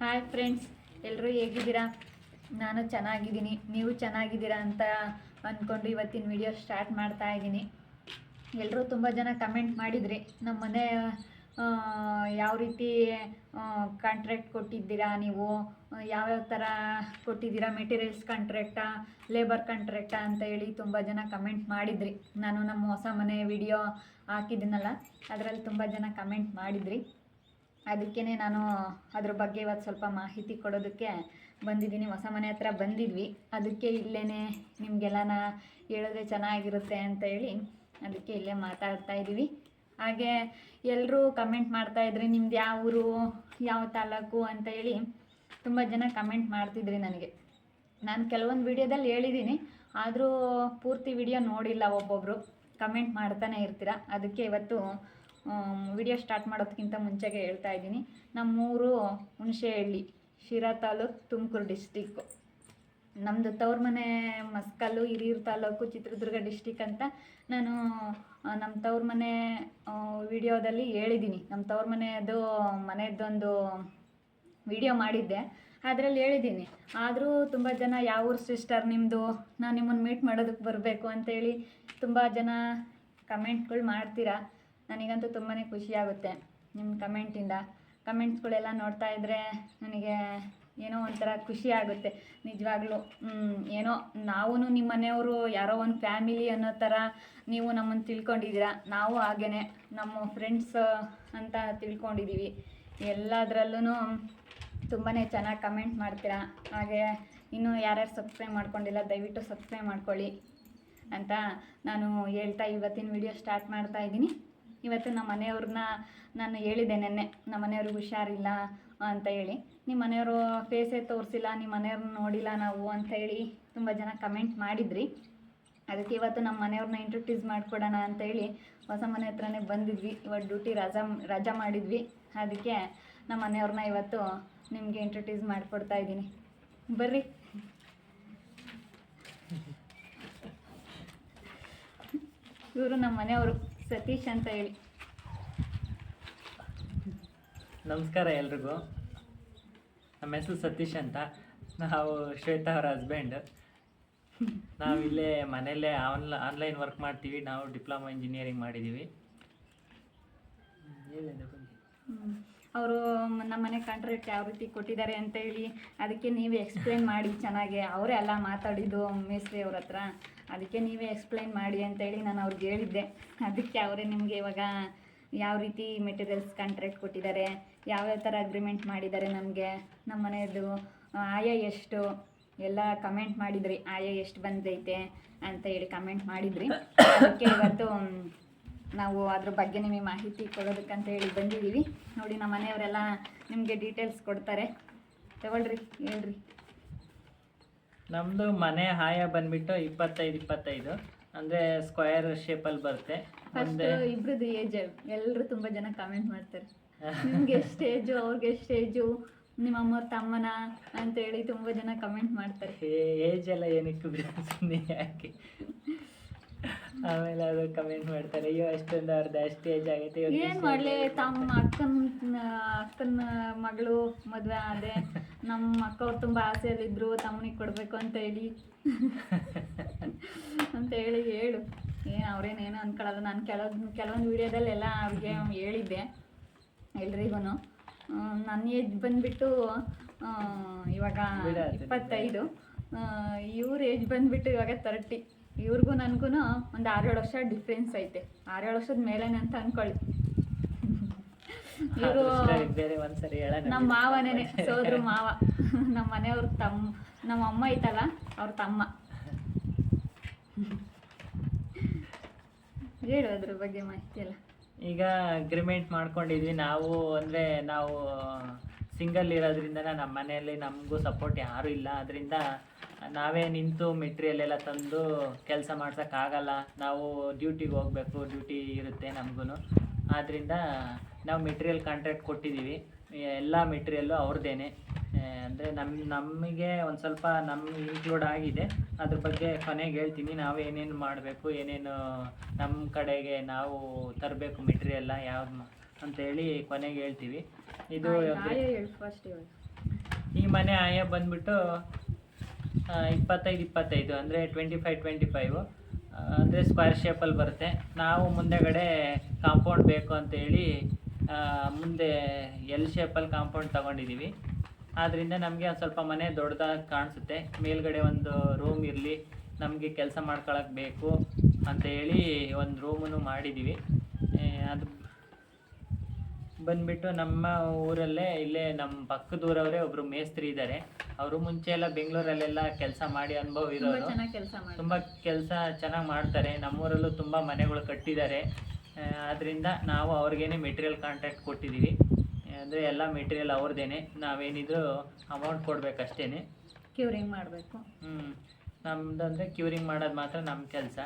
Hi friends ಎಲ್ಲರೂ ಹೇಗಿದ್ದೀರಾ? ನಾನು ಚೆನ್ನಾಗಿದ್ದೀನಿ. ನೀವು ಚೆನ್ನಾಗಿದ್ದೀರಾ ಅಂತ ಅಂದ್ಕೊಂಡು ಇವತ್ತಿನ ವಿಡಿಯೋ ಸ್ಟಾರ್ಟ್ ಮಾಡ್ತಾ ಇದ್ದೀನಿ. ಎಲ್ಲರೂ ತುಂಬ ಜನ ಕಮೆಂಟ್ ಮಾಡಿದ್ರಿ ನಮ್ಮ ಮನೆ ಯಾವ ರೀತಿ ಕಾಂಟ್ರಾಕ್ಟ್ ಕೊಟ್ಟಿದ್ದೀರಾ ನೀವು? ಯಾವ್ಯಾವ ಥರ ಕೊಟ್ಟಿದ್ದೀರಾ? ಮೆಟೀರಿಯಲ್ಸ್ ಕಾಂಟ್ರ್ಯಾಕ್ಟಾ ಲೇಬರ್ ಕಾಂಟ್ರ್ಯಾಕ್ಟಾ ಅಂತ ಹೇಳಿ ತುಂಬ ಜನ ಕಮೆಂಟ್ ಮಾಡಿದ್ರಿ. ನಾನು ನಮ್ಮ ಹೊಸ ಮನೆ ವಿಡಿಯೋ ಹಾಕಿದ್ದೀನಲ್ಲ, ಅದರಲ್ಲಿ ತುಂಬ ಜನ ಕಮೆಂಟ್ ಮಾಡಿದ್ರಿ. ಅದಕ್ಕೇ ನಾನು ಅದ್ರ ಬಗ್ಗೆ ಇವತ್ತು ಸ್ವಲ್ಪ ಮಾಹಿತಿ ಕೊಡೋದಕ್ಕೆ ಬಂದಿದ್ದೀನಿ. ಹೊಸ ಮನೆ ಹತ್ರ ಬಂದಿದ್ವಿ. ಅದಕ್ಕೆ ಇಲ್ಲೇ ನಿಮಗೆಲ್ಲನ ಹೇಳಿದ್ರೆ ಚೆನ್ನಾಗಿರುತ್ತೆ ಅಂತ ಹೇಳಿ ಅದಕ್ಕೆ ಇಲ್ಲೇ ಮಾತಾಡ್ತಾ ಇದ್ದೀವಿ. ಹಾಗೆ ಎಲ್ಲರೂ ಕಮೆಂಟ್ ಮಾಡ್ತಾ ಇದ್ರಿ ನಿಮ್ದು ಯಾವ ಊರು, ಯಾವ ತಾಲೂಕು ಅಂತ ಹೇಳಿ ತುಂಬ ಜನ ಕಮೆಂಟ್ ಮಾಡ್ತಿದ್ರಿ ನನಗೆ. ನಾನು ಕೆಲವೊಂದು ವಿಡಿಯೋದಲ್ಲಿ ಹೇಳಿದ್ದೀನಿ. ಆದರೂ ಪೂರ್ತಿ ವಿಡಿಯೋ ನೋಡಿಲ್ಲ ಒಬ್ಬೊಬ್ಬರು ಕಮೆಂಟ್ ಮಾಡ್ತಾನೆ ಇರ್ತೀರ. ಅದಕ್ಕೆ ಇವತ್ತು ವಿಡಿಯೋ ಸ್ಟಾರ್ಟ್ ಮಾಡೋದಕ್ಕಿಂತ ಮುಂಚೆಗೆ ಹೇಳ್ತಾ ಇದ್ದೀನಿ. ನಮ್ಮೂರು ಹುಣಸೆಹಳ್ಳಿ, ಶಿರಾ ತಾಲೂಕು ತುಮಕೂರು ಡಿಸ್ಟಿಕ್ಕು ನಮ್ಮದು ತವ್ರ ಮನೆ ಮಸ್ಕಲ್ಲು, ಹಿರಿಯೂರು ತಾಲೂಕು, ಚಿತ್ರದುರ್ಗ ಡಿಸ್ಟಿಕ್ ಅಂತ ನಾನು ನಮ್ಮ ತವ್ರ ಮನೆ ವಿಡಿಯೋದಲ್ಲಿ ಹೇಳಿದ್ದೀನಿ. ನಮ್ಮ ತವ್ರ ಮನೆಯದು ಮನೆಯದ್ದೊಂದು ವಿಡಿಯೋ ಮಾಡಿದ್ದೆ. ಅದರಲ್ಲಿ ಹೇಳಿದ್ದೀನಿ. ಆದರೂ ತುಂಬ ಜನ, ಯಾವ ಊರು ಸಿಸ್ಟರ್ ನಿಮ್ಮದು ನಾನು ನಿಮ್ಮನ್ನು ಮೀಟ್ ಮಾಡೋದಕ್ಕೆ ಬರಬೇಕು ಅಂತೇಳಿ ತುಂಬ ಜನ ಕಮೆಂಟ್ಗಳು ಮಾಡ್ತೀರಾ? ನನಗಂತೂ ತುಂಬಾ ಖುಷಿ ಆಗುತ್ತೆ ನಿಮ್ಮ ಕಮೆಂಟಿಂದ. ಕಮೆಂಟ್ಸ್ಗಳೆಲ್ಲ ನೋಡ್ತಾ ಇದ್ದರೆ ನನಗೆ ಏನೋ ಒಂಥರ ಖುಷಿ ಆಗುತ್ತೆ. ನಿಜವಾಗ್ಲೂ ಏನೋ ನಾವು ನಿಮ್ಮ ಮನೆಯವರು ಯಾರೋ ಒಂದು ಫ್ಯಾಮಿಲಿ ಅನ್ನೋ ಥರ ನೀವು ನಮ್ಮನ್ನು ತಿಳ್ಕೊಂಡಿದ್ದೀರಾ. ನಾವು ಹಾಗೇ ನಮ್ಮ ಫ್ರೆಂಡ್ಸ್ ಅಂತ ತಿಳ್ಕೊಂಡಿದ್ದೀವಿ. ಎಲ್ಲದರಲ್ಲೂ ತುಂಬಾ ಚೆನ್ನಾಗಿ ಕಮೆಂಟ್ ಮಾಡ್ತೀರಾ. ಹಾಗೆ ಇನ್ನೂ ಯಾರ್ಯಾರು ಸಬ್ಸ್ಕ್ರೈಬ್ ಮಾಡ್ಕೊಂಡಿಲ್ಲ, ದಯವಿಟ್ಟು ಸಬ್ಸ್ಕ್ರೈಬ್ ಮಾಡ್ಕೊಳ್ಳಿ ಅಂತ ನಾನು ಹೇಳ್ತಾ ಇವತ್ತಿನ ವಿಡಿಯೋ ಸ್ಟಾರ್ಟ್ ಮಾಡ್ತಾ ಇದ್ದೀನಿ. ಇವತ್ತು ನಮ್ಮ ಮನೆಯವ್ರನ್ನ ನಾನು ಹೇಳಿದೆ ನೆನ್ನೆ, ನಮ್ಮ ಮನೆಯವ್ರಿಗೆ ಹುಷಾರಿಲ್ಲ ಅಂತ ಹೇಳಿ. ನಿಮ್ಮ ಮನೆಯವರು ಫೇಸೇ ತೋರಿಸಿಲ್ಲ, ನಿಮ್ಮ ಮನೆಯವ್ರನ್ನ ನೋಡಿಲ್ಲ ನಾವು ಅಂತ ಹೇಳಿ ತುಂಬ ಜನ ಕಮೆಂಟ್ ಮಾಡಿದ್ರಿ. ಅದಕ್ಕೆ ಇವತ್ತು ನಮ್ಮ ಮನೆಯವ್ರನ್ನ ಇಂಟ್ರೊಡ್ಯೂಸ್ ಮಾಡಿಕೊಡೋಣ ಅಂತ ಹೇಳಿ ಹೊಸ ಮನೆ ಹತ್ರನೇ ಬಂದಿದ್ವಿ. ಇವತ್ತು ಡ್ಯೂಟಿ ರಜಾ ರಜಾ ಮಾಡಿದ್ವಿ. ಅದಕ್ಕೆ ನಮ್ಮ ಮನೆಯವ್ರನ್ನ ಇವತ್ತು ನಿಮಗೆ ಇಂಟ್ರೊಡ್ಯೂಸ್ ಮಾಡಿಕೊಡ್ತಾ ಇದ್ದೀನಿ. ಬರ್ರಿ. ಇವರು ನಮ್ಮ ಮನೆಯವರು ಸತೀಶ್ ಅಂತ ಹೇಳಿ. ನಮಸ್ಕಾರ ಎಲ್ರಿಗೂ. ನಮ್ಮ ಹೆಸರು ಸತೀಶ್ ಅಂತ. ನಾವು ಶ್ವೇತಾ ಅವ್ರ ಹಸ್ಬೆಂಡ್ ನಾವಿಲ್ಲೇ ಮನೆಯಲ್ಲೇ ಆನ್ಲ ಆನ್ಲೈನ್ ವರ್ಕ್ ಮಾಡ್ತೀವಿ. ನಾವು ಡಿಪ್ಲೊಮಾ ಇಂಜಿನಿಯರಿಂಗ್ ಮಾಡಿದ್ದೀವಿ ಅವರು ನಮ್ಮ ಮನೆ ಕಾಂಟ್ರಾಕ್ಟ್ ಯಾವ ರೀತಿ ಕೊಟ್ಟಿದ್ದಾರೆ ಅಂತ ಹೇಳಿ ಅದಕ್ಕೆ ನೀವೇ ಎಕ್ಸ್ಪ್ಲೈನ್ ಮಾಡಿ ಚೆನ್ನಾಗಿ. ಅವರೇ ಎಲ್ಲ ಮಾತಾಡಿದ್ದು ಮೇಸ್ತ್ರಿ ಅವ್ರ ಹತ್ರ. ಅದಕ್ಕೆ ನೀವೇ ಎಕ್ಸ್ಪ್ಲೈನ್ ಮಾಡಿ ಅಂತೇಳಿ ನಾನು ಅವ್ರಿಗೆ ಹೇಳಿದ್ದೆ. ಅದಕ್ಕೆ ಅವರೇ ನಿಮಗೆ ಇವಾಗ ಯಾವ ರೀತಿ ಮೆಟೀರಿಯಲ್ಸ್ ಕಾಂಟ್ರಾಕ್ಟ್ ಕೊಟ್ಟಿದ್ದಾರೆ ಯಾವ್ಯಾವ ಥರ ಅಗ್ರಿಮೆಂಟ್ ಮಾಡಿದ್ದಾರೆ ನಮಗೆ? ನಮ್ಮ ಮನೆಯದು ಆಯ ಎಷ್ಟು? ಎಲ್ಲ ಕಮೆಂಟ್ ಮಾಡಿದ್ರಿ ಆಯ ಎಷ್ಟು ಬಂದೈತೆ ಅಂತ ಹೇಳಿ ಕಮೆಂಟ್ ಮಾಡಿದ್ರಿ. ಅದಕ್ಕೆ ಇವತ್ತು ನಾವು ಅದ್ರ ಬಗ್ಗೆ ನಿಮಗೆ ಮಾಹಿತಿ ಕೊಡೋದಕ್ಕಂತ ಹೇಳಿ ಬಂದಿದ್ದೀವಿ. ನೋಡಿ ನಮ್ಮ ಮನೆಯವರೆಲ್ಲ ನಿಮಗೆ ಡೀಟೇಲ್ಸ್ ಕೊಡ್ತಾರೆ. ತಗೊಳ್ರಿ ಹೇಳ್ರಿ. ನಮ್ಮದು ಮನೆ ಹಾಯ ಬಂದ್ಬಿಟ್ಟು ಇಪ್ಪತ್ತೈದು ಇಪ್ಪತ್ತೈದು. ಅಂದರೆ ಸ್ಕ್ವಯರ್ ಶೇಪಲ್ಲಿ ಬರುತ್ತೆ. ಇಬ್ಬರದ್ದು ಇಬ್ರದ್ದು ಏಜ್ ಎಲ್ಲರೂ ತುಂಬ ಜನ ಕಾಮೆಂಟ್ ಮಾಡ್ತಾರೆ. ನಿಮ್ಗೆ ಎಷ್ಟು ಏಜು ಅವ್ರಿಗೆ ಎಷ್ಟು ಏಜು ನಿಮ್ಮ ಅಮ್ಮವ್ರ ತಮ್ಮನ ಅಂತೇಳಿ ತುಂಬ ಜನ ಕಮೆಂಟ್ ಮಾಡ್ತಾರೆ. ಏಜ್ ಎಲ್ಲ ಏನಕ್ಕೆ ಸುಮ್ಮನೆ ಯಾಕೆ? ಆಮೇಲೆ ಅದು ಕಮೆಂಟ್ ಮಾಡ್ತಾರೆ ಅಯ್ಯೋ ಅಷ್ಟೊಂದು ಅರ್ಧ ಅಷ್ಟು ಏಜ್ ಆಗೈತೆ ಏನು ಮಾಡ್ಲಿ ತಮ್ಮ ಅಕ್ಕನ ಅಕ್ಕನ ಮಗಳು ಮದ್ವೆ ಆದೆ ನಮ್ಮ ಅಕ್ಕವ್ರು ತುಂಬಾ ಆಸೆಯಲ್ಲಿದ್ರು ತಮ್ಮನಿಗೆ ಕೊಡ್ಬೇಕು ಅಂತ ಹೇಳಿ. ಅಂತ ಹೇಳಿ ಹೇಳು. ಏನು ಅವ್ರೇನೇನು ಅಂದ್ಕೊಳ್ಳೋದು ನಾನು ಕೆಲವೊಂದು ಕೆಲವೊಂದು ವಿಡಿಯೋದಲ್ಲಿ ಎಲ್ಲ ಅವ್ರಿಗೆ ಹೇಳಿದ್ದೆ. ಎಲ್ರಿಗೂ ನನ್ನ ಏಜ್ ಬಂದ್ಬಿಟ್ಟು ಇವಾಗ ಇಪ್ಪತ್ತೈದು. ಇವ್ರ ಏಜ್ ಬಂದ್ಬಿಟ್ಟು ಇವಾಗ ತರ್ಟಿ. ಇವ್ರಿಗೂ ನನಗೂ ಒಂದು ಆರೇಳು ವರ್ಷ ಡಿಫ್ರೆನ್ಸ್ ಐತೆ. ಆರೇಳು ವರ್ಷದ ಮೇಲೆ ಅಂತ ಅನ್ಕೊಳ್ಳಿ. ಇವರು ನಮ್ಮ ಮಾವನೇ ಮಾವನೇನೆ ಸೋದ್ರ ಮಾವ. ನಮ್ಮ ಮನೆಯವ್ರ ತಮ್ಮ ನಮ್ಮ ಅಮ್ಮ ಐತಲ್ಲ ಅವ್ರ ತಮ್ಮ. ಹೇಳು ಅದ್ರ ಬಗ್ಗೆ ಮಾಹಿತಿ ಎಲ್ಲ. ಈಗ ಅಗ್ರಿಮೆಂಟ್ ಮಾಡ್ಕೊಂಡಿದ್ವಿ. ನಾವು ಅಂದರೆ ನಾವು ಸಿಂಗಲ್ ಇರೋದ್ರಿಂದ ನಮ್ಮ ಮನೆಯಲ್ಲಿ ನಮಗೂ ಸಪೋರ್ಟ್ ಯಾರೂ ಇಲ್ಲ. ಅದರಿಂದ ನಾವೇ ನಿಂತು ಮೆಟೀರಿಯಲ್ ಎಲ್ಲ ತಂದು ಕೆಲಸ ಮಾಡ್ಸೋಕ್ಕಾಗಲ್ಲ ನಾವು ಡ್ಯೂಟಿಗೆ ಹೋಗಬೇಕು. ಡ್ಯೂಟಿ ಇರುತ್ತೆ ನಮಗೂ ಆದ್ದರಿಂದ ನಾವು ಮೆಟೀರಿಯಲ್ ಕಾಂಟ್ರಾಕ್ಟ್ ಕೊಟ್ಟಿದ್ದೀವಿ. ಎಲ್ಲ ಮೆಟೀರಿಯಲ್ಲು ಅವ್ರದ್ದೇನೆ ಅಂದರೆ ನಮ್ಮ ನಮಗೆ ಒಂದು ಸ್ವಲ್ಪ ನಮ್ಮ ಇನ್ಕ್ಲೂಡ್ ಆಗಿದೆ. ಅದ್ರ ಬಗ್ಗೆ ಕೊನೆಗೆ ಹೇಳ್ತೀನಿ. ನಾವು ಏನೇನು ಮಾಡಬೇಕು ಏನೇನು ನಮ್ಮ ಕಡೆಗೆ ನಾವು ತರಬೇಕು ಮೆಟೀರಿಯಲ್ಲ ಯಾವ್ದು ಅಂತೇಳಿ ಕೊನೆಗೆ ಹೇಳ್ತೀವಿ. ಇದು ಈ ಮನೆ ಆಯ ಬಂದ್ಬಿಟ್ಟು ಇಪ್ಪತ್ತೈದು ಇಪ್ಪತ್ತೈದು ಅಂದರೆ ಟ್ವೆಂಟಿ ಫೈವ್ ಟ್ವೆಂಟಿ ಫೈವು ಅಂದರೆ ಸ್ಕ್ವೇರ್ ಶೇಪಲ್ಲಿ ಬರುತ್ತೆ. ನಾವು ಮುಂದೆಗಡೆ ಕಾಂಪೌಂಡ್ ಬೇಕು ಅಂತೇಳಿ ಮುಂದೆ ಎಲ್ ಶೇಪಲ್ಲಿ ಕಾಂಪೌಂಡ್ ತಗೊಂಡಿದ್ದೀವಿ ಆದ್ದರಿಂದ ನಮಗೆ ಒಂದು ಸ್ವಲ್ಪ ಮನೆ ದೊಡ್ಡದಾಗಿ ಕಾಣಿಸುತ್ತೆ. ಮೇಲ್ಗಡೆ ಒಂದು ರೂಮ್ ಇರಲಿ ನಮಗೆ ಕೆಲಸ ಮಾಡ್ಕೊಳಕ್ಕೆ ಬೇಕು ಅಂತ ಹೇಳಿ ಒಂದು ರೂಮನ್ನು ಮಾಡಿದ್ದೀವಿ ಅದು ಬಂದ್ಬಿಟ್ಟು ನಮ್ಮ ಊರಲ್ಲೇ ಇಲ್ಲೇ ನಮ್ಮ ಪಕ್ಕದ ಊರವರೇ ಒಬ್ರು ಮೇಸ್ತ್ರಿ ಇದ್ದಾರೆ ಅವರು ಮುಂಚೆ ಎಲ್ಲ ಬೆಂಗಳೂರಲ್ಲೆಲ್ಲ ಕೆಲಸ ಮಾಡಿ ಅನುಭವ ಇರೋರು. ತುಂಬ ಕೆಲಸ ಚೆನ್ನಾಗಿ ಮಾಡ್ತಾರೆ. ನಮ್ಮೂರಲ್ಲೂ ತುಂಬ ಮನೆಗಳು ಕಟ್ಟಿದ್ದಾರೆ ಆದ್ದರಿಂದ ನಾವು ಅವ್ರಿಗೇನೆ ಮೆಟೀರಿಯಲ್ ಕಾಂಟ್ರಾಕ್ಟ್ ಕೊಟ್ಟಿದ್ದೀವಿ ಅಂದರೆ ಎಲ್ಲ ಮೆಟೀರಿಯಲ್ ಅವ್ರದ್ದೇನೆ ನಾವೇನಿದ್ರು ಅಮೌಂಟ್ ಕೊಡಬೇಕಷ್ಟೇ ಕ್ಯೂರಿಂಗ್ ಮಾಡಬೇಕು. ಹ್ಞೂ ನಮ್ದು ಅಂದರೆ ಕ್ಯೂರಿಂಗ್ ಮಾಡೋದು ಮಾತ್ರ ನಮ್ಮ ಕೆಲಸ.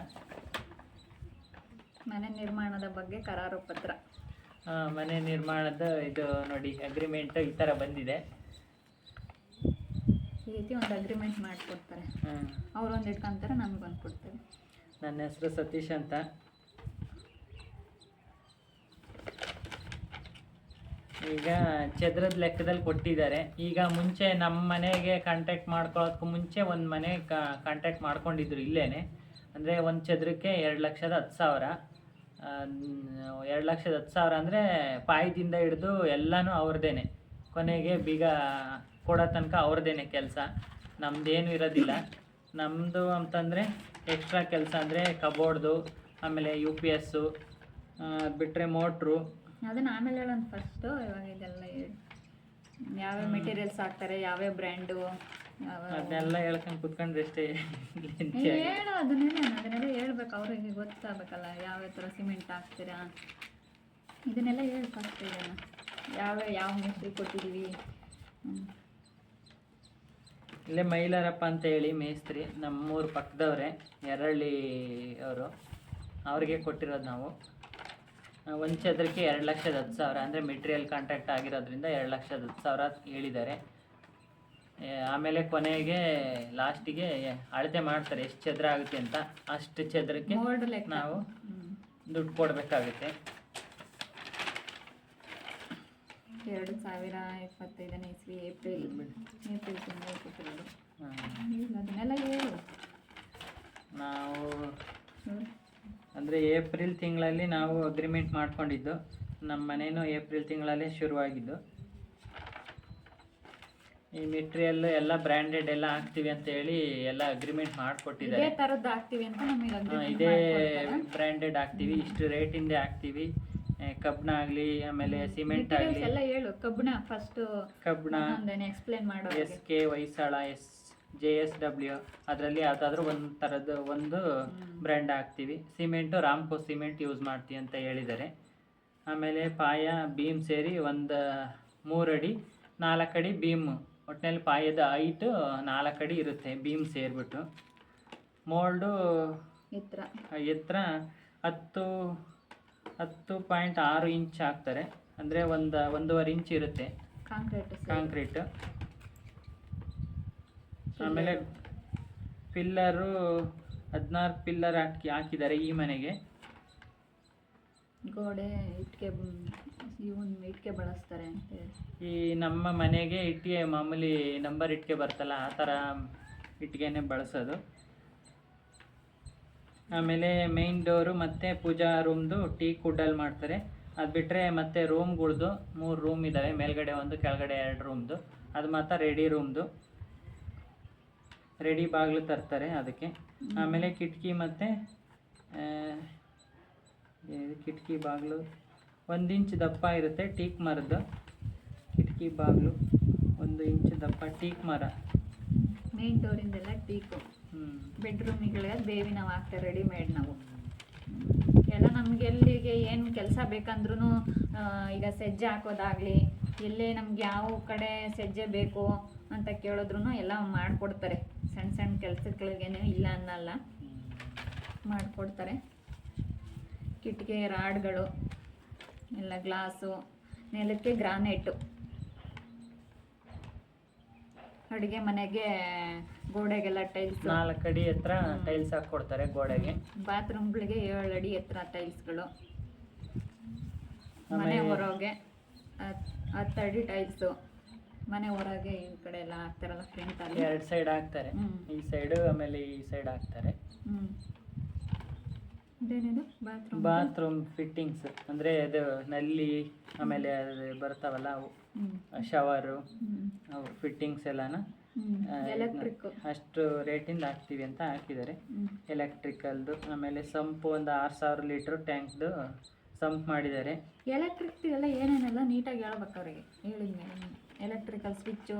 ಮನೆ ನಿರ್ಮಾಣದ ಬಗ್ಗೆ ಕರಾರು ಪತ್ರ ಮನೆ ನಿರ್ಮಾಣದ ಇದು ನೋಡಿ ಅಗ್ರಿಮೆಂಟ್ ಈ ಥರ ಬಂದಿದೆ. ಈ ರೀತಿ ಒಂದು ಅಗ್ರಿಮೆಂಟ್ ಮಾಡಿಕೊಡ್ತಾರೆ. ಅವ್ರು ಒಂದು ಇಟ್ಕೊಂತಾರೆ ಬಂದು ಕೊಡ್ತಾರೆ ನನ್ನ ಹೆಸರು ಸತೀಶ್ ಅಂತ. ಈಗ ಚದ್ರದ ಲೆಕ್ಕದಲ್ಲಿ ಕೊಟ್ಟಿದ್ದಾರೆ. ಈಗ ಮುಂಚೆ ನಮ್ಮ ಮನೆಗೆ ಕಾಂಟ್ಯಾಕ್ಟ್ ಮಾಡ್ಕೊಳ್ಳೋದಕ್ಕೂ ಮುಂಚೆ ಒಂದು ಮನೆ ಕಾಂಟ್ಯಾಕ್ಟ್ ಮಾಡ್ಕೊಂಡಿದ್ರು ಇಲ್ಲೇ ಅಂದರೆ ಒಂದು ಚದ್ರಕ್ಕೆ ಎರಡು ಲಕ್ಷದ ಹತ್ತು ಸಾವಿರ. ಎರಡು ಲಕ್ಷದ ಹತ್ತು ಸಾವಿರ ಅಂದರೆ ಪಾಯದಿಂದ ಹಿಡಿದು ಎಲ್ಲನೂ ಅವ್ರದ್ದೇನೆ ಕೊನೆಗೆ ಬೀಗ ಕೊಡೋ ತನಕ ಅವ್ರದ್ದೇನೆ ಕೆಲಸ. ನಮ್ಮದೇನು ಇರೋದಿಲ್ಲ. ನಮ್ಮದು ಅಂತಂದರೆ ಎಕ್ಸ್ಟ್ರಾ ಕೆಲಸ ಅಂದರೆ ಕಬೋರ್ಡ್ದು ಆಮೇಲೆ ಯು ಪಿ ಎಸ್ಸು ಬಿಟ್ಟರೆ ಮೋಟ್ರು ಅದನ್ನ ಆಮೇಲೆ ಹೇಳೋಣ ಫಸ್ಟು ಇವಾಗ ಇದೆಲ್ಲ ಯಾವ ಯಾವ್ಯಾವ ಮೆಟೀರಿಯಲ್ಸ್ ಹಾಕ್ತಾರೆ ಯಾವ್ಯಾವ ಬ್ರ್ಯಾಂಡು ಅದೆಲ್ಲ ಹೇಳ್ಕೊಂಡು ಕುತ್ಕೊಂಡ್ರೆ ಅಷ್ಟೇ ಹೇಳು ಅದನ್ನೇ ಅದನ್ನೆಲ್ಲ ಹೇಳ್ಬೇಕು. ಅವ್ರಿಗೆ ಗೊತ್ತಾಗಬೇಕಲ್ಲ ಯಾವ್ಯಾವ ಥರ ಸಿಮೆಂಟ್ ಹಾಕ್ತೀರಾ. ಇದನ್ನೆಲ್ಲ ಹೇಳಿ ಫಸ್ಟ್ ಇದನ್ನು ಯಾವ ಯಾವ ಹೆಸರು ಕೊಟ್ಟಿದ್ದೀವಿ. ಇಲ್ಲೇ ಮೈಲಾರಪ್ಪ ಅಂತ ಹೇಳಿ ಮೇಸ್ತ್ರಿ ನಮ್ಮೂರ ಪಕ್ಕದವ್ರೆ ಎರಳ್ಳಿ ಅವರು. ಅವ್ರಿಗೆ ಕೊಟ್ಟಿರೋದು ನಾವು. ಒಂದು ಚದರಕ್ಕೆ ಎರಡು ಲಕ್ಷದ ಹತ್ತು ಸಾವಿರ ಅಂದರೆ ಮೆಟೀರಿಯಲ್ ಕಾಂಟ್ರಾಕ್ಟ್ ಆಗಿರೋದ್ರಿಂದ ಎರಡು ಲಕ್ಷದ ಹತ್ತು ಸಾವಿರ ಹೇಳಿದ್ದಾರೆ. ಆಮೇಲೆ ಕೊನೆಗೆ ಲಾಸ್ಟಿಗೆ ಅಳತೆ ಮಾಡ್ತಾರೆ ಎಷ್ಟು ಚದರ ಆಗುತ್ತೆ ಅಂತ. ಅಷ್ಟು ಚದರಕ್ಕೆ ನಾವು ದುಡ್ಡು ಕೊಡಬೇಕಾಗುತ್ತೆ. ಎರಡು ಸಾವಿರ ಇಪ್ಪತ್ತೈದನೇ ಇಸ್ವಿ ಏಪ್ರಿಲ್. ಏಪ್ರಿಲ್ ತಿಂಗಳು ಕೊಟ್ಟಿರೋದು ಇಲ್ಲ, ಅದನ್ನೆಲ್ಲ ಹೇಳು ನಾವು ಹ್ಮ್. ಅಂದರೆ ಏಪ್ರಿಲ್ ತಿಂಗಳಲ್ಲಿ ನಾವು ಅಗ್ರಿಮೆಂಟ್ ಮಾಡ್ಕೊಂಡಿದ್ದು. ನಮ್ಮ ಮನೇನು ಏಪ್ರಿಲ್ ತಿಂಗಳಲ್ಲೇ ಶುರುವಾಗಿದ್ದು. ಈ ಮೆಟೀರಿಯಲ್ ಎಲ್ಲ ಬ್ರ್ಯಾಂಡೆಡ್ ಎಲ್ಲ ಹಾಕ್ತೀವಿ ಅಂತ ಹೇಳಿ ಎಲ್ಲ ಅಗ್ರಿಮೆಂಟ್ ಮಾಡಿಕೊಟ್ಟಿದ್ದಾರೆ. ಥರದ್ದು ಹಾಕ್ತೀವಿ ಅಂತ ನಮಗೆ agreement ಇದೇ. ಬ್ರ್ಯಾಂಡೆಡ್ ಹಾಕ್ತೀವಿ. ಇಷ್ಟು ರೇಟಿಂದ ಹಾಕ್ತೀವಿ. ಕಬ್ಬಣ ಆಗಲಿ ಆಮೇಲೆ ಸಿಮೆಂಟ್ ಆಗಲಿ. ಎಲ್ಲ ಹೇಳು. ಕಬ್ಬಣ ಫಸ್ಟ್ ಕಬ್ಬಿಣ ಎಕ್ಸ್ಪ್ಲೇನ್ ಮಾಡೋ S K Hoysala S J S W ಅದರಲ್ಲಿ ಯಾವುದಾದ್ರೂ ಒಂದು ಥರದ ಒಂದು ಬ್ರ್ಯಾಂಡ್ ಹಾಕ್ತೀವಿ. ಸಿಮೆಂಟು ರಾಮ್ಕೋ ಸಿಮೆಂಟ್ ಯೂಸ್ ಮಾಡ್ತೀವಿ ಅಂತ ಹೇಳಿದ್ದಾರೆ ಆಮೇಲೆ ಪಾಯ ಬೀಮ್ ಸೇರಿ ಒಂದು ಮೂರಡಿ ನಾಲ್ಕಡಿ ಬೀಮ್ ಒಟ್ಟಿನಲ್ಲಿ ಪಾಯದ ಹೈಟು ನಾಲ್ಕಡಿ ಇರುತ್ತೆ ಬೀಮ್ ಸೇರಿಬಿಟ್ಟು. ಮೋಲ್ಡು ಎತ್ತರ. ಎತ್ತರ ಹತ್ತು ಹತ್ತು ಪಾಯಿಂಟ್ ಆರು ಇಂಚ್ ಹಾಕ್ತಾರೆ. ಅಂದರೆ ಒಂದು ಒಂದೂವರೆ ಇಂಚ್ ಇರುತ್ತೆ. Concrete concrete. ಆಮೇಲೆ ಪಿಲ್ಲರು ಹದಿನಾರು ಪಿಲ್ಲರ್ ಹಾಕಿ ಹಾಕಿದ್ದಾರೆ ಈ ಮನೆಗೆ. ಗೋಡೆ ಇಟ್ಟಿಗೆ ಇವನ್ ಇಟ್ಟಿಗೆ ಬಳಸ್ತಾರೆ ಅಂತ ಈ ನಮ್ಮ ಮನೆಗೆ ಇಟ್ಟಿಗೆ ಮಾಮೂಲಿ ನಂಬರ್ ಇಟ್ಟಿಗೆ ಬರ್ತಲ್ಲ ಆ ಥರ ಇಟ್ಟಿಗೆನೆ ಬಳಸೋದು. ಆಮೇಲೆ ಮೇನ್ ಡೋರು ಮತ್ತು ಪೂಜಾ ರೂಮ್ದು ಟೀ ಕುಡ್ಡಲ್ಲಿ ಮಾಡ್ತಾರೆ. ಅದು ಬಿಟ್ಟರೆ ಮತ್ತು ರೂಮ್ಗಳ್ದು ಮೂರು ರೂಮ್ ಇದ್ದಾವೆ ಮೇಲ್ಗಡೆ ಒಂದು ಕೆಳಗಡೆ ಎರಡು ರೂಮ್ದು ಅದು ಮಾತ್ರ ರೆಡಿ ರೂಮ್ದು ರೆಡಿ ಬಾಗಿಲು ತರ್ತಾರೆ ಅದಕ್ಕೆ. ಆಮೇಲೆ ಕಿಟಕಿ ಮತ್ತು ಕಿಟಕಿ ಬಾಗಿಲು. ಒಂದು ಇಂಚ್ ದಪ್ಪ ಇರುತ್ತೆ ಟೀಕ್ ಮರದ್ದು. ಕಿಟಕಿ ಬಾಗಿಲು ಒಂದು ಇಂಚ್ ದಪ್ಪ ಟೀಕ್ ಮರ. ಮೇನ್ ಡೋರಿಂದೆಲ್ಲ ಟೀಕು. ಹ್ಞೂ ಬೆಡ್ರೂಮಿಗಳಿಗೆ ಬೇವಿ ನಾವು ಹಾಕ್ತೇವೆ ರೆಡಿಮೇಡ್ ನಾವು. ಎಲ್ಲ ನಮ್ಗೆ ಎಲ್ಲಿಗೆ ಏನು ಕೆಲಸ ಬೇಕಂದ್ರೂ ಈಗ ಸಜ್ಜೆ ಹಾಕೋದಾಗಲಿ ಎಲ್ಲೇ ನಮ್ಗೆ ಯಾವ ಕಡೆ ಸಜ್ಜೆ ಬೇಕು ಅಂತ ಕೇಳಿದ್ರು ಎಲ್ಲ ಮಾಡಿಕೊಡ್ತಾರೆ. ಸಣ್ಣ ಸಣ್ಣ ಕೆಲಸಗಳಿಗೇನು ಇಲ್ಲ ಅನ್ನಲ್ಲ. ಮಾಡಿಕೊಡ್ತಾರೆ. ಕಿಟಕಿ ರಾಡ್ಗಳು ಎಲ್ಲ ಗ್ಲಾಸು ನೆಲಕ್ಕೆ ಗ್ರಾನೈಟು. ಅಡುಗೆ ಮನೆಗೆ ಗೋಡೆಗೆಲ್ಲ ಟೈಲ್ಸ್. ನಾಲ್ಕು ಅಡಿ ಹತ್ರ ಟೈಲ್ಸ್ ಹಾಕ್ಕೊಡ್ತಾರೆ ಗೋಡೆಗೆ. ಬಾತ್ರೂಮ್ಗಳಿಗೆ ಏಳು ಅಡಿ ಎತ್ತರ ಟೈಲ್ಸ್ಗಳು. ಮನೆ ಹೊರೋಗೆ ಹೊರಗೆ ಹತ್ತು ಅಡಿ ಟೈಲ್ಸು. ಮನೆ ಹೊರಗೆ ಈ ಕಡೆ ಎಲ್ಲ ಹಾಕ್ತಾರಲ್ಲ ಫ್ರಂಟ್ ಅಲ್ಲಿ? ಎರಡು ಸೈಡ್ ಹಾಕ್ತಾರೆ. ಈ ಸೈಡ್ ಆಮೇಲೆ ಈ ಸೈಡ್ ಹಾಕ್ತಾರೆ. ಬಾತ್ರೂಮ್ ಫಿಟ್ಟಿಂಗ್ಸ್ ಅಂದ್ರೆ ಅದು ನಲ್ಲಿ ಆಮೇಲೆ ಅದು ಬರ್ತಾವಲ್ಲ ಅವು. ಶವರ್ ಅವು ಫಿಟ್ಟಿಂಗ್ಸ್ ಎಲ್ಲಾನ. ಅಷ್ಟು ರೇಟಿಂದ ಹಾಕ್ತೀವಿ ಅಂತ ಹಾಕಿದ್ದಾರೆ. ಎಲೆಕ್ಟ್ರಿಕಲ್ದು ಆಮೇಲೆ ಸಂಪು ಒಂದು ಆರು ಸಾವಿರ ಲೀಟ್ರ್ ಟ್ಯಾಂಕ್ದು ಸಂಪ್ ಮಾಡಿದ್ದಾರೆ. ಎಲೆಕ್ಟ್ರಿಕ್ ಎಲ್ಲ ಏನೇನೆಲ್ಲ ನೀಟಾಗಿ ಹೇಳ್ಬೇಕು ಅವರಿಗೆ? ಹೇಳಿದ ಮೇಲೆ ಎಲೆಕ್ಟ್ರಿಕಲ್ ಸ್ವಿಚ್ಚು,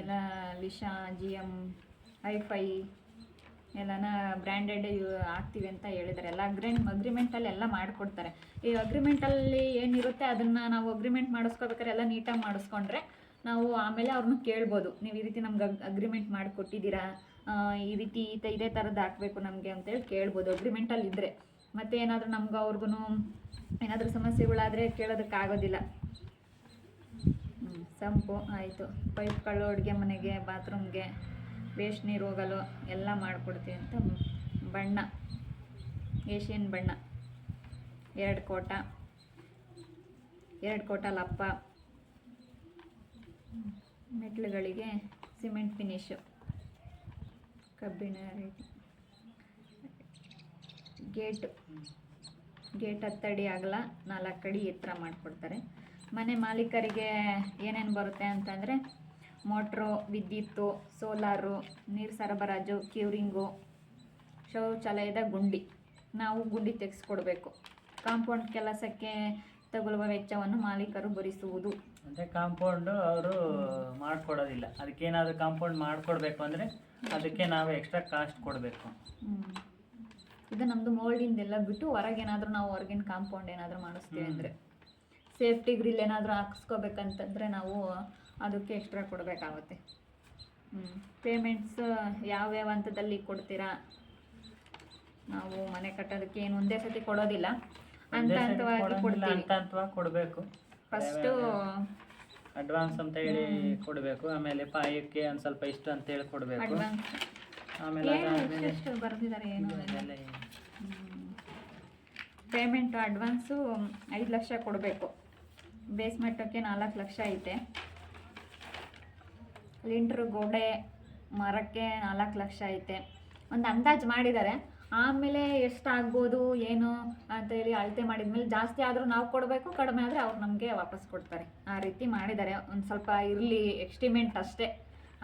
ಎಲ್ಲ ಲಿಶಾ ಜಿ ಎಂ ಐಫೈ ಎಲ್ಲನ ಬ್ರ್ಯಾಂಡೆಡ್ ಹಾಕ್ತೀವಿ ಅಂತ ಹೇಳಿದ್ದಾರೆ ಎಲ್ಲ ಅಗ್ರಿಮೆಂಟ್ ಅಗ್ರಿಮೆಂಟಲ್ಲಿ ಎಲ್ಲ ಮಾಡಿಕೊಡ್ತಾರೆ. ಈ ಅಗ್ರಿಮೆಂಟಲ್ಲಿ ಏನಿರುತ್ತೆ ಅದನ್ನು ನಾವು ಅಗ್ರಿಮೆಂಟ್ ಮಾಡಿಸ್ಕೋಬೇಕಾದ್ರೆ ಎಲ್ಲ ನೀಟಾಗಿ ಮಾಡಿಸ್ಕೊಂಡ್ರೆ ನಾವು ಆಮೇಲೆ ಅವ್ರನ್ನ ಕೇಳ್ಬೋದು. ನೀವು ಈ ರೀತಿ ನಮ್ಗೆ ಅಗ್ರಿಮೆಂಟ್ ಮಾಡಿಕೊಟ್ಟಿದ್ದೀರಾ? ಈ ರೀತಿ ಈತ ಇದೇ ಥರದ್ದು ಹಾಕಬೇಕು ನಮಗೆ ಅಂತೇಳಿ ಕೇಳ್ಬೋದು. ಅಗ್ರಿಮೆಂಟಲ್ಲಿ ಇದ್ದರೆ ಮತ್ತು ಏನಾದರೂ ನಮ್ಗೆ ಅವ್ರಿಗೂ ಏನಾದರೂ ಸಮಸ್ಯೆಗಳಾದರೆ ಕೇಳೋದಕ್ಕಾಗೋದಿಲ್ಲ. ಸಂಪು ಆಯಿತು. ಪೈಪ್ಗಳು ಅಡುಗೆ ಮನೆಗೆ, ಬಾತ್ರೂಮ್ಗೆ ವೇಸ್ಟ್ ನೀರು ಹೋಗಲು ಎಲ್ಲ ಮಾಡಿಕೊಡ್ತೀವಿ ಅಂತ ಬಣ್ಣ. ಏಷ್ಯನ್ ಬಣ್ಣ. ಎರಡು ಕೋಟ. ಎರಡು ಕೋಟ ಲಪ್ಪ. ಮೆಟ್ಲುಗಳಿಗೆ ಸಿಮೆಂಟ್ ಫಿನಿಶು. ಕಬ್ಬಿಣ ರೀತಿ ಗೇಟು. ಗೇಟ್ ಹತ್ತಡಿ ಆಗಲ್ಲ ನಾಲ್ಕು ಅಡಿ ಎತ್ತರ ಮಾಡಿಕೊಡ್ತಾರೆ. ಮನೆ ಮಾಲೀಕರಿಗೆ ಏನೇನು ಬರುತ್ತೆ ಅಂತಂದರೆ ಮೋಟ್ರು ವಿದ್ಯುತ್ತು ಸೋಲಾರು ನೀರು ಸರಬರಾಜು ಕ್ಯೂರಿಂಗು ಶೌಚಾಲಯದ ಗುಂಡಿ. ನಾವು ಗುಂಡಿ ತೆಗೆಸ್ಕೊಡ್ಬೇಕು. ಕಾಂಪೌಂಡ್ ಕೆಲಸಕ್ಕೆ ತಗೊಳ್ಳುವ ವೆಚ್ಚವನ್ನು ಮಾಲೀಕರು ಭರಿಸುವುದು. ಅಂದರೆ ಕಾಂಪೌಂಡು ಅವರು ಮಾಡಿಕೊಡೋದಿಲ್ಲ. ಅದಕ್ಕೇನಾದರೂ ಕಾಂಪೌಂಡ್ ಮಾಡಿಕೊಡ್ಬೇಕು ಅಂದರೆ ಅದಕ್ಕೆ ನಾವು ಎಕ್ಸ್ಟ್ರಾ ಕಾಸ್ಟ್ ಕೊಡಬೇಕು. ಇದು ನಮ್ಮದು ಮೋಲ್ಡಿಂದೆಲ್ಲ ಬಿಟ್ಟು ಹೊರಗೇನಾದರೂ ನಾವು ಹೊರಗಿನ ಕಾಂಪೌಂಡ್ ಏನಾದರೂ ಮಾಡಿಸ್ತೀವಿ ಅಂದರೆ. ಸೇಫ್ಟಿ ಗ್ರಿಲ್ ಏನಾದರೂ ಹಾಕ್ಸ್ಕೋಬೇಕಂತಂದರೆ ನಾವು ಅದಕ್ಕೆ ಎಕ್ಸ್ಟ್ರಾ ಕೊಡಬೇಕಾಗುತ್ತೆ. ಹ್ಞೂ ಪೇಮೆಂಟ್ಸ್ ಯಾವ್ಯಾವ ಹಂತದಲ್ಲಿ ಕೊಡ್ತೀರಾ? ನಾವು ಮನೆ ಕಟ್ಟೋದಕ್ಕೆ ಏನು ಒಂದೇ ಸತಿ ಕೊಡೋದಿಲ್ಲ. ಹಂತ ಹಂತವಾಗಿ ಕೊಡ್ತೀವಿ. ಹಂತ ಹಂತವಾಗಿ ಕೊಡಬೇಕು. ಫಸ್ಟು ಅಡ್ವಾನ್ಸ್ ಅಂತ ಹೇಳಿ ಕೊಡಬೇಕು ಆಮೇಲೆ ಪಾಯಕ್ಕೆ ಒಂದು ಸ್ವಲ್ಪ ಇಷ್ಟು ಅಂತ ಹೇಳಿ ಕೊಡಬೇಕು. ಅಡ್ವಾನ್ಸ್. ಆಮೇಲೆ ಏನು ಅದಾದ್ಮೇಲೆ ಎಷ್ಟು ಬರೆದಿದ್ದಾರೆ ಏನು ಅದೆಲ್ಲ ಪೇಮೆಂಟು ಅಡ್ವಾನ್ಸು ಐದು ಲಕ್ಷ ಕೊಡಬೇಕು. ಬೇಸ್ ಮಟ್ಟಕ್ಕೆ ನಾಲ್ಕು ಲಕ್ಷ ಐತೆ. ಲಿಂಟ್ರ್ ಗೋಡೆ ಮರಕ್ಕೆ ನಾಲ್ಕು ಲಕ್ಷ ಐತೆ. ಒಂದು ಅಂದಾಜು ಮಾಡಿದ್ದಾರೆ. ಆಮೇಲೆ ಎಷ್ಟಾಗ್ಬೋದು, ಏನು ಅಂತ ಹೇಳಿ ಅಳತೆ ಮಾಡಿದ್ಮೇಲೆ ಜಾಸ್ತಿ ಆದರೂ ನಾವು ಕೊಡಬೇಕು, ಕಡಿಮೆ ಆದರೆ ಅವ್ರು ನಮಗೆ ವಾಪಸ್ ಕೊಡ್ತಾರೆ. ಆ ರೀತಿ ಮಾಡಿದ್ದಾರೆ. ಒಂದು ಸ್ವಲ್ಪ ಇರಲಿ ಎಕ್ಸ್ಟಿಮೆಂಟ್ ಅಷ್ಟೇ.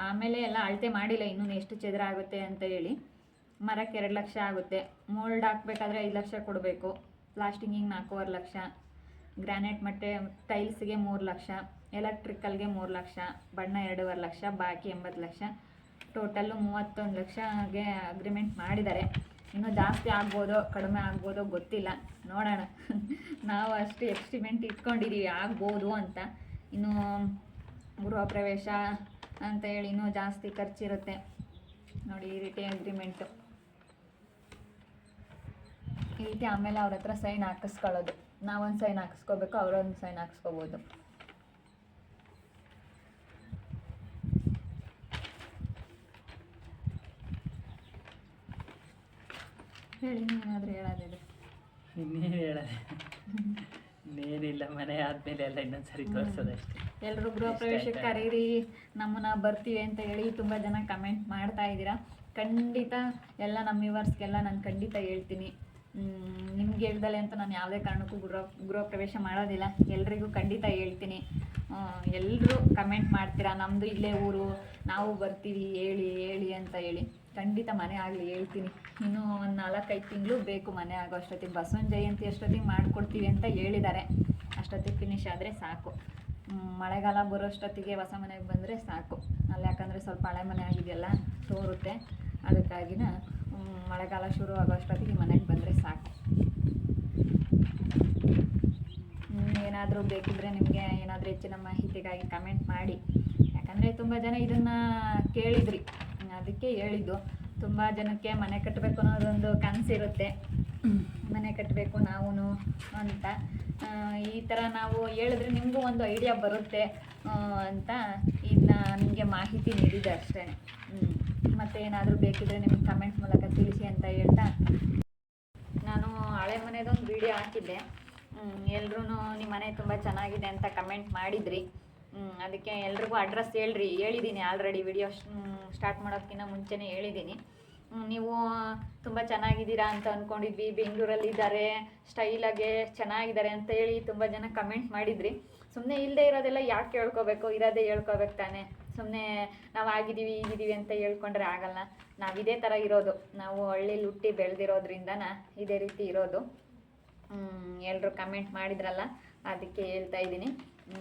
ಆಮೇಲೆ ಎಲ್ಲ ಅಳತೆ ಮಾಡಿಲ್ಲ, ಇನ್ನೂ ಎಷ್ಟು ಚದರ ಆಗುತ್ತೆ ಅಂತ ಹೇಳಿ. ಮರಕ್ಕೆ ಎರಡು ಲಕ್ಷ ಆಗುತ್ತೆ. ಮೋಲ್ಡ್ ಹಾಕ್ಬೇಕಾದ್ರೆ ಐದು ಲಕ್ಷ ಕೊಡಬೇಕು. ಪ್ಲಾಸ್ಟಿಂಗಿಗೆ ನಾಲ್ಕೂವರೆ ಲಕ್ಷ. ಗ್ರಾನೈಟ್ ಮತ್ತೆ ಟೈಲ್ಸ್ಗೆ ಮೂರು ಲಕ್ಷ, ಎಲೆಕ್ಟ್ರಿಕಲ್ಗೆ ಮೂರು ಲಕ್ಷ, ಬಣ್ಣ ಎರಡೂವರೆ ಲಕ್ಷ, ಬಾಕಿ ಎಂಬತ್ತು ಲಕ್ಷ. ಟೋಟಲ್ಲು ಮೂವತ್ತೊಂದು ಲಕ್ಷಗೆ ಅಗ್ರಿಮೆಂಟ್ ಮಾಡಿದ್ದಾರೆ. ಇನ್ನೂ ಜಾಸ್ತಿ ಆಗ್ಬೋದೋ, ಕಡಿಮೆ ಆಗ್ಬೋದೋ ಗೊತ್ತಿಲ್ಲ. ನೋಡೋಣ. ನಾವು ಅಷ್ಟು ಎಕ್ಸ್ಟಿಮೆಂಟ್ ಇಟ್ಕೊಂಡಿದ್ದೀವಿ, ಆಗ್ಬೋದು ಅಂತ. ಇನ್ನು ಗೃಹ ಪ್ರವೇಶ ಅಂತ ಹೇಳಿ ಇನ್ನೂ ಜಾಸ್ತಿ ಖರ್ಚಿರುತ್ತೆ. ನೋಡಿ, ಈ ರೀತಿ ಅಗ್ರಿಮೆಂಟು ಈ ರೀತಿ ಆಮೇಲೆ ಅವ್ರ ಹತ್ರ ಸೈನ್ ಹಾಕಿಸ್ಕೊಳ್ಳೋದು. ನಾವೊಂದು ಸೈನ್ ಹಾಕಿಸ್ಕೋಬೇಕು ಅವರೊಂದು ಸೈನ್ ಹಾಕ್ಸ್ಕೋಬೋದು ಹೇಳಿ ನೀವೇನಾದರೂ ಹೇಳೋದಿದೆ ಇನ್ನೇನು ಹೇಳೋದು? ಇನ್ನೇನಿಲ್ಲ ಮನೆ ಆದಮೇಲೆ ಎಲ್ಲ ಇನ್ನೊಂದ್ಸರಿ ತೋರಿಸೋದಷ್ಟೇ. ಎಲ್ಲರೂ ಗೃಹ ಪ್ರವೇಶಕ್ಕೆ? ಕರೀರಿ ನಮ್ಮನ್ನ ಬರ್ತೀವಿ ಅಂತ ಹೇಳಿ ತುಂಬ ಜನ ಕಮೆಂಟ್ ಮಾಡ್ತಾ ಇದ್ದೀರಾ. ಖಂಡಿತ ಎಲ್ಲ ನಮ್ಮ ವಿವರ್ಸ್ಗೆಲ್ಲ ನಾನು ಖಂಡಿತ ಹೇಳ್ತೀನಿ. ನಿಮ್ಗೆ ಹೇಳ್ದಲೆ ಅಂತ ನಾನು ಯಾವುದೇ ಕಾರಣಕ್ಕೂ ಗೃಹ ಗೃಹ ಪ್ರವೇಶ ಮಾಡೋದಿಲ್ಲ. ಎಲ್ರಿಗೂ ಖಂಡಿತ ಹೇಳ್ತೀನಿ. ಎಲ್ಲರೂ ಕಮೆಂಟ್ ಮಾಡ್ತೀರಾ? ನಮ್ಮದು ಇಲ್ಲೇ ಊರು. ನಾವು ಬರ್ತೀವಿ, ಹೇಳಿ ಹೇಳಿ ಅಂತ ಹೇಳಿ. ಖಂಡಿತ ಮನೆ ಆಗಲಿ, ಹೇಳ್ತೀನಿ. ಇನ್ನೂ ಒಂದು ನಾಲ್ಕೈದು ತಿಂಗಳು ಬೇಕು ಮನೆ ಆಗೋ ಅಷ್ಟೊತ್ತಿಗೆ. ಬಸವನ ಜಯಂತಿ ಅಷ್ಟೊತ್ತಿಗೆ ಮಾಡಿಕೊಡ್ತೀವಿ ಅಂತ ಹೇಳಿದ್ದಾರೆ. ಅಷ್ಟೊತ್ತಿಗೆ ಫಿನಿಶ್ ಆದರೆ ಸಾಕು. ಮಳೆಗಾಲ ಬರೋಷ್ಟೊತ್ತಿಗೆ ಹೊಸ ಮನೆಗೆ ಬಂದರೆ ಸಾಕು. ಅಲ್ಲಿ, ಯಾಕಂದರೆ ಸ್ವಲ್ಪ ಹಳೆ ಮನೆ ಆಗಿದೆಯಲ್ಲ, ತೋರುತ್ತೆ. ಅದಕ್ಕಾಗಿನ ಮಳೆಗಾಲ ಶುರು ಆಗೋ ಅಷ್ಟೊತ್ತಿಗೆ ಮನೆಗೆ ಬಂದರೆ ಸಾಕು. ಏನಾದರೂ ಬೇಕಿದ್ರೆ ನಿಮಗೆ ಏನಾದರೂ ಹೆಚ್ಚಿನ ಮಾಹಿತಿಗಾಗಿ ಕಮೆಂಟ್ ಮಾಡಿ. ಯಾಕಂದರೆ ತುಂಬ ಜನ ಇದನ್ನು ಕೇಳಿದ್ರಿ. ಅದಕ್ಕೆ ಹೇಳಿದ್ದು. ತುಂಬ ಜನಕ್ಕೆ ಮನೆ ಕಟ್ಟಬೇಕು ಅನ್ನೋದೊಂದು ಕನಸಿರುತ್ತೆ. ಮನೆ ಕಟ್ಟಬೇಕು ನಾವು ಅಂತ. ಈ ಥರ ನಾವು ಹೇಳಿದ್ರೆ ನಿಮಗೂ ಒಂದು ಐಡಿಯಾ ಬರುತ್ತೆ ಅಂತ ಇದನ್ನ ನಿಮಗೆ ಮಾಹಿತಿ ನೀಡಿದೆ ಅಷ್ಟೇ. ಮತ್ತು ಏನಾದರೂ ಬೇಕಿದ್ರೆ ನಿಮ್ಗೆ ಕಮೆಂಟ್ ಮೂಲಕ ತಿಳಿಸಿ ಅಂತ ಹೇಳ್ತಾ ನಾನು ಹಳೆ ಮನೆಯದೊಂದು ವಿಡಿಯೋ ಹಾಕಿದ್ದೆ. ಎಲ್ಲರೂ ನಿಮ್ಮ ಮನೆ ತುಂಬ ಚೆನ್ನಾಗಿದೆ ಅಂತ ಕಮೆಂಟ್ ಮಾಡಿದ್ರಿ. ಅದಕ್ಕೆ ಎಲ್ರಿಗೂ ಅಡ್ರೆಸ್ ಹೇಳ್ರಿ. ಹೇಳಿದ್ದೀನಿ ಆಲ್ರೆಡಿ ವಿಡಿಯೋ ಸ್ಟಾರ್ಟ್ ಮಾಡೋಕ್ಕಿಂತ ಮುಂಚೆನೇ ಹೇಳಿದ್ದೀನಿ ನೀವು ತುಂಬ ಚೆನ್ನಾಗಿದ್ದೀರಾ ಅಂತ ಅಂದ್ಕೊಂಡಿದ್ವಿ ಬೆಂಗಳೂರಲ್ಲಿ ಇದ್ದಾರೆ ಸ್ಟೈಲಾಗೆ ಚೆನ್ನಾಗಿದ್ದಾರೆ ಅಂತ ಹೇಳಿ ತುಂಬ ಜನ ಕಮೆಂಟ್ ಮಾಡಿದ್ರಿ. ಸುಮ್ಮನೆ ಇಲ್ಲದೆ ಇರೋದೆಲ್ಲ ಯಾಕೆ ಹೇಳ್ಕೋಬೇಕು? ಇರೋದೇ ಹೇಳ್ಕೋಬೇಕು ತಾನೆ. ಸುಮ್ಮನೆ ನಾವು ಆಗಿದ್ದೀವಿ ಈಗಿದ್ದೀವಿ ಅಂತ ಹೇಳ್ಕೊಂಡ್ರೆ ಆಗಲ್ಲ. ನಾವು ಇದೇ ಥರ ಇರೋದು. ನಾವು ಹಳ್ಳಿಲಿ ಹುಟ್ಟಿ ಬೆಳೆದಿರೋದ್ರಿಂದನ ಇದೇ ರೀತಿ ಇರೋದು. ಎಲ್ಲರೂ ಕಮೆಂಟ್ ಮಾಡಿದ್ರಲ್ಲ, ಅದಕ್ಕೆ ಹೇಳ್ತಾ ಇದ್ದೀನಿ.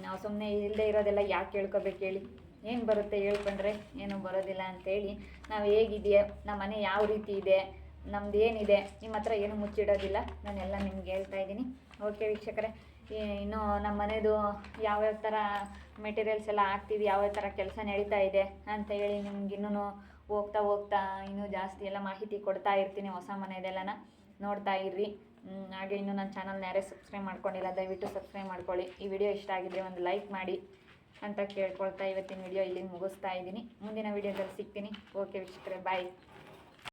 ನಾವು ಸುಮ್ಮನೆ ಇಲ್ಲದೆ ಇರೋದೆಲ್ಲ ಯಾಕೆ ಹೇಳ್ಕೊಬೇಕು ಹೇಳಿ? ಏನು ಬರುತ್ತೆ ಹೇಳ್ಕೊಂಡ್ರೆ? ಏನು ಬರೋದಿಲ್ಲ ಅಂತೇಳಿ. ನಾವು ಹೇಗಿದೆಯೋ ನಮ್ಮ ಮನೆ ಯಾವ ರೀತಿ ಇದೆ, ನಮ್ದು ಏನಿದೆ ನಿಮ್ಮ ಹತ್ರ ಏನು ಮುಚ್ಚಿಡೋದಿಲ್ಲ, ನಾನೆಲ್ಲ ನಿಮ್ಗೆ ಹೇಳ್ತಾ ಇದ್ದೀನಿ. ಓಕೆ ವೀಕ್ಷಕರೇ ಇನ್ನು ನಮ್ಮ ಮನೆದು ಯಾವ್ಯಾವ ಥರ ಮೆಟೀರಿಯಲ್ಸ್ ಎಲ್ಲ ಹಾಕ್ತೀವಿ, ಯಾವ್ಯಾವ ಥರ ಕೆಲಸ ನಡೀತಾ ಇದೆ ಅಂತ ಹೇಳಿ ನಿಮ್ಗೆ ಇನ್ನೂ ಹೋಗ್ತಾ ಹೋಗ್ತಾ ಇನ್ನೂ ಜಾಸ್ತಿ ಎಲ್ಲ ಮಾಹಿತಿ ಕೊಡ್ತಾ ಇರ್ತೀನಿ ಹೊಸ ಮನೆದೆಲ್ಲನ. ನೋಡ್ತಾ ಇರ್ರಿ. ಹಾಗೆ ಇನ್ನು ನನ್ನ ಚಾನಲ್ನ ಯಾರೇ ಸಬ್ಸ್ಕ್ರೈಬ್ ಮಾಡ್ಕೊಂಡಿಲ್ಲ, ದಯವಿಟ್ಟು ಸಬ್ಸ್ಕ್ರೈಬ್ ಮಾಡ್ಕೊಳ್ಳಿ. ಈ ವಿಡಿಯೋ ಇಷ್ಟ ಆಗಿದ್ರೆ ಒಂದು ಲೈಕ್ ಮಾಡಿ ಅಂತ ಕೇಳ್ಕೊಳ್ತಾ ಇವತ್ತಿನ ವಿಡಿಯೋ ಇಲ್ಲಿ ಮುಗಿಸ್ತಾ ಇದ್ದೀನಿ. ಮುಂದಿನ ವಿಡಿಯೋದಲ್ಲಿ ಸಿಗ್ತೀನಿ. ಓಕೆ ವೀಕ್ಷಕರೇ ಬಾಯ್